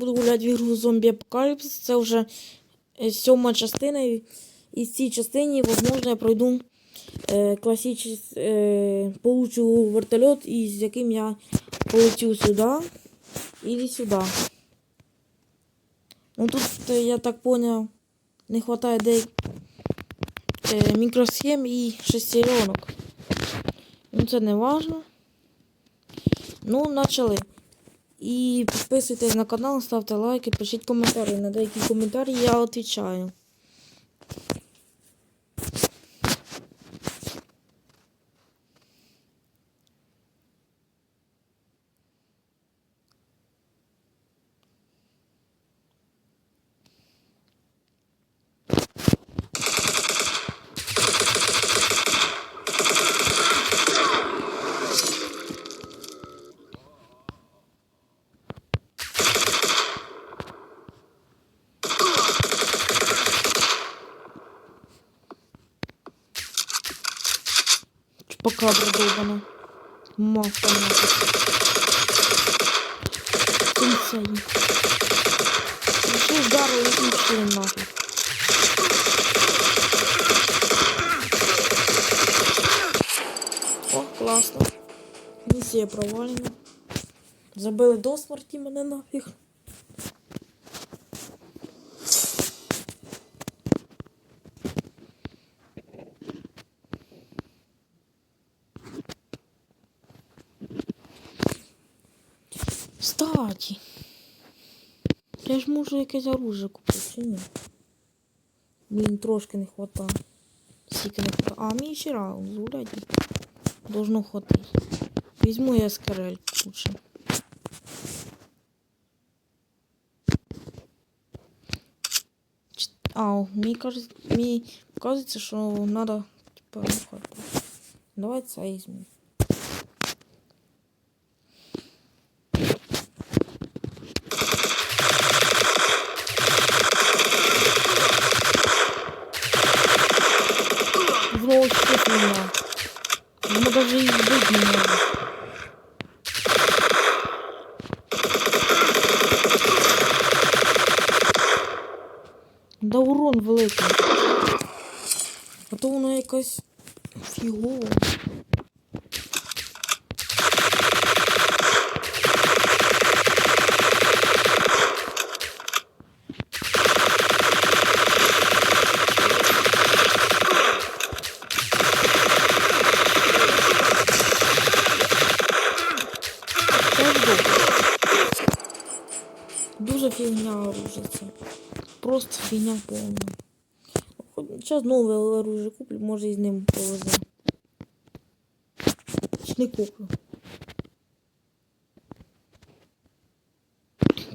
буду гуляти в ігру Зомбі Апокаліпсис. Це вже е, сьома частина. І в цій частині, можливо, я пройду е, класичний, е, получу вертольот, і з яким я полетю сюди і сюди. Ну тут, е, я так понял, не хватає де е, мікросхем і шестеренок. Ну це не важно. Ну, почали. І підписуйтесь на канал, ставте лайки, пишіть коментарі. На деякі коментарі я відповідаю. Чупакабра довбана. Мавка нафиг. Сенсей. Решил удару и ушли нафиг. О, класно. Місія провалена. Забили до смерті мене нафіг. Кстати. Я ж можу якесь оружие купити, чи ні? Блін, трошки не хватає. Скільки не хватає. А, мені ще раунд згулять. Должно хватить. Візьму я скарель лучше. А, мені кажется, мені кажется, що надо, типа. Давай це візьму. Да урон великий. А то воно якась фігова. Дуже фігня оружие це. Просто фігня повна. Зараз нове оружие куплю, може і з ним повезе. Чи не куплю.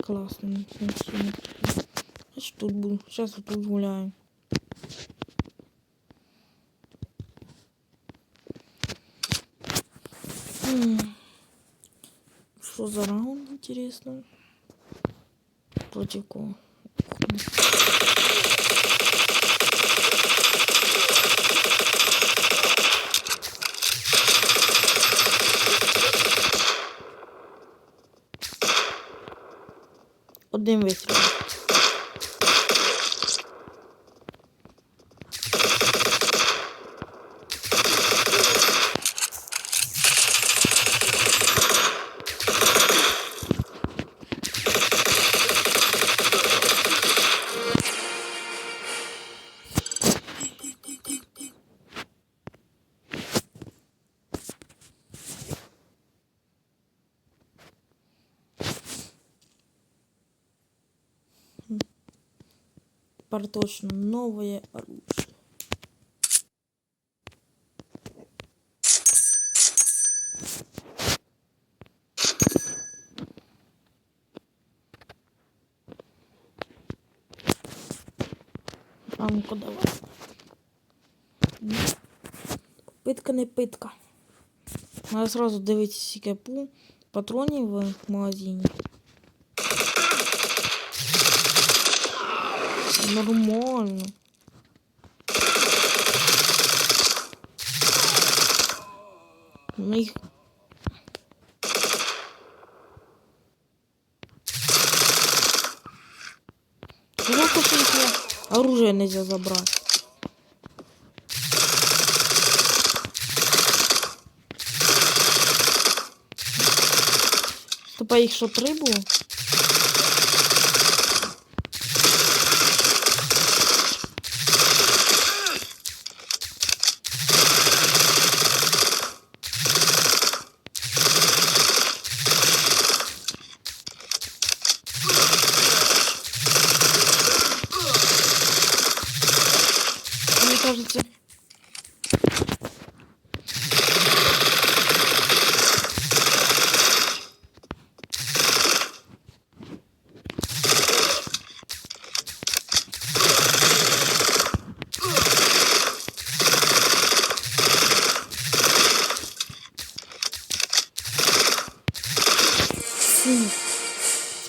Класно, нічого не куплю. Значить тут буду. Зараз тут гуляю. Что за раунд, интересно? Против кого? Один вистріл. Теперь точно новое оружие. А ну-ка давай. Ні. Питка не питка. Надо сразу дивитися скільки пу патронів в магазині. Нормально. Ну їх. Жалко, что их оружие нельзя забрать. Тупо їх що три?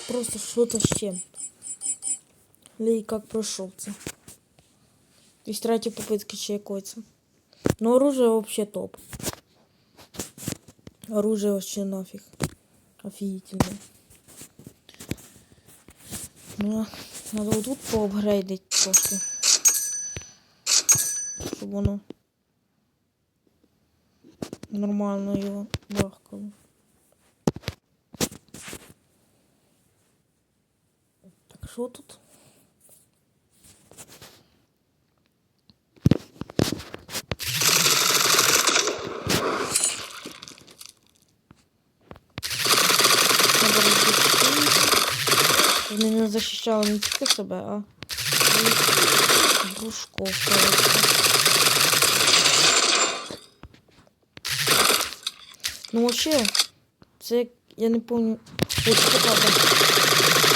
Просто что-то с чем. Лей как прошел це. Есть третьей попытки чекается. Но оружие вообще топ. Оружие вообще нафиг. Офигительное. Ну, надо вот тут поапгрейдить трохи. Щоб воно нормально його бахкало. Що тут? Не захищали не тільки себе, а дружков, коротше. Ну, вообще, це я не помню. Ой, це.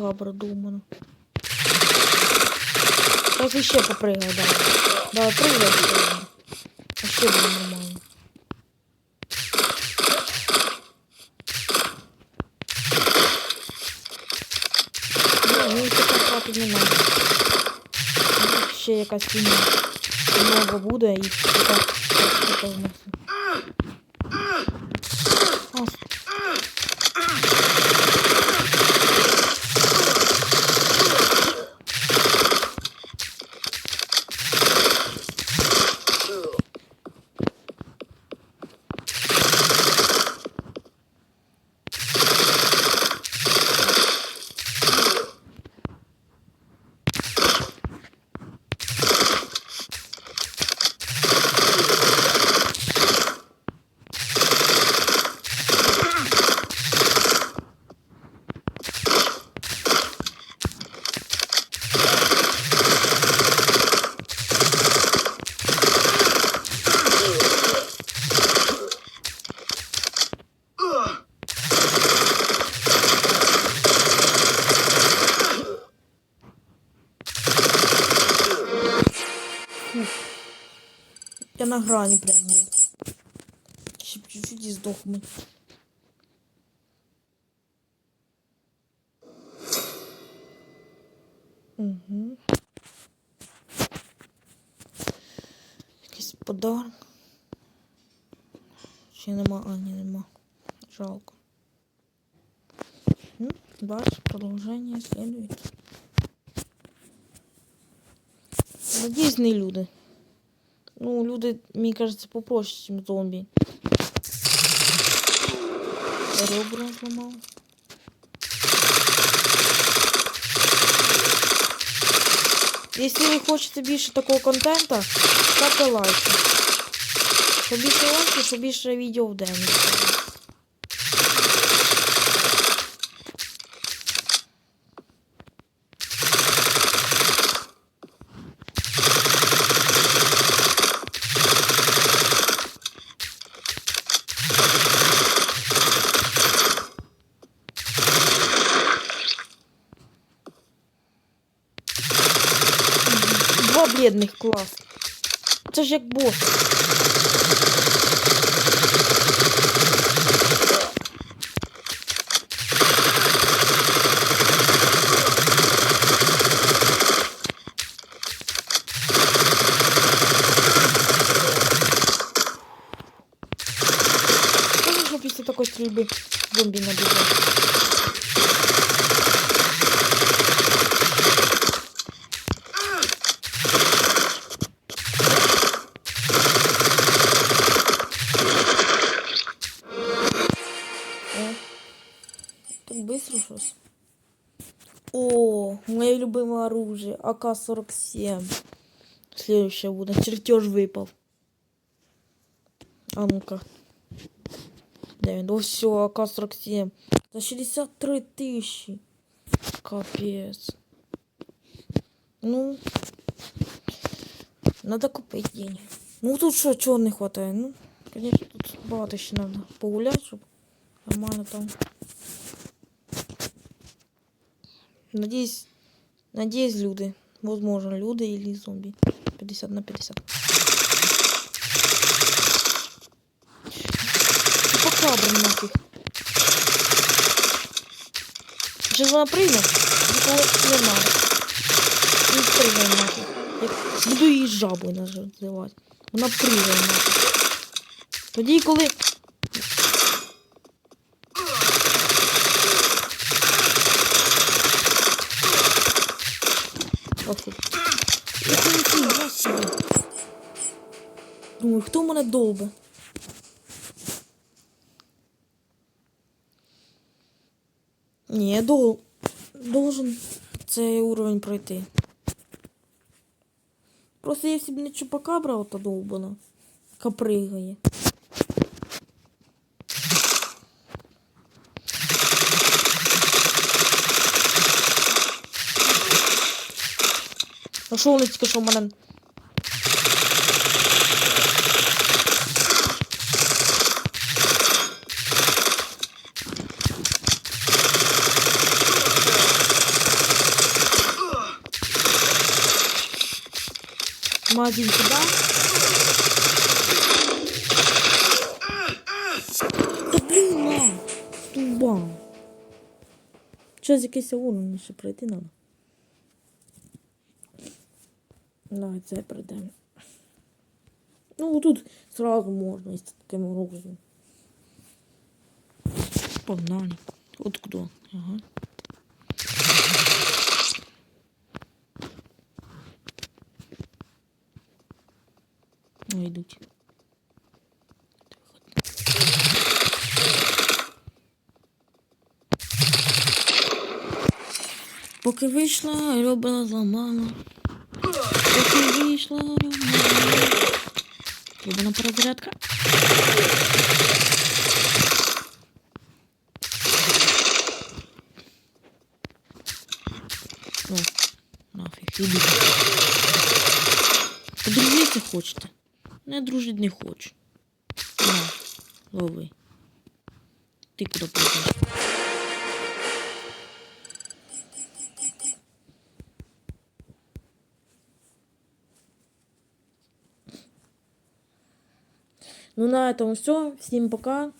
Пока продумано. Сейчас еще попрыгай, давай. Давай, прыгай. прыгай. Вообще будет нормально. Не, мені таке хватить не надо. Ну, Ще якась фігня. Много буде і така така зносить. А, На прям. Ще чуть-чуть і здохну. Угу. Якийсь подарок. Ще нема, а ні, нема. Жалко. Ну, бачиш, продовження следует. Надіюсь, не люди. Ну, люди, мені кажется, попроще, ніж зомбі. Ребра зламав. Якщо ви хочете більше такого контенту, ставте лайки. Побільше лайків, що більше відео в день. Два бледних клас. Це ж як бос. Скажи, щоб після такої стрільби зомбі набігає. быстро щось. О, моє любимое оружие. АК-47. Следующее будет. Чертеж выпал. А ну-ка. Де він? О, все, АК-47. За 63 тысячи. Капец. Ну. Надо купить деньги. Ну тут що, чого не хватає? Ну, конечно, тут багато ще надо погуляти, щоб нормально там. Надеюсь, надеюсь, люди. Возможно, люди или зомби. 50 на 50. Пока, блин, нафиг. Сейчас вона прийме, нікого не надо. Не прийме нафиг. Я буду її жабою називати. Вона прийме нафиг. Тоді, коли Ох тут. Я це не фігня собі. Думаю, хто мене довбе? Ні, дол... должен цей уровень пройти. Просто я собі не чупакабра ота довбана, яка А що вони тільки що в мене? Магазин сюда. Та блін, на! Туба. Щось якийсь уровень ще пройти надо. Давай це пройдемо. Ну, тут сразу можна із таким оружием. Погнали. От куди? Ага. О, йдуть. Поки вийшла, робила зламала. Поки вийшла, робила. Робина перезарядка. О, нафіг, ідіть. Подружитися хочете? Не дружить не хочу. На, лови. Ти куди пойдеш? Ну на этом все. Всем пока.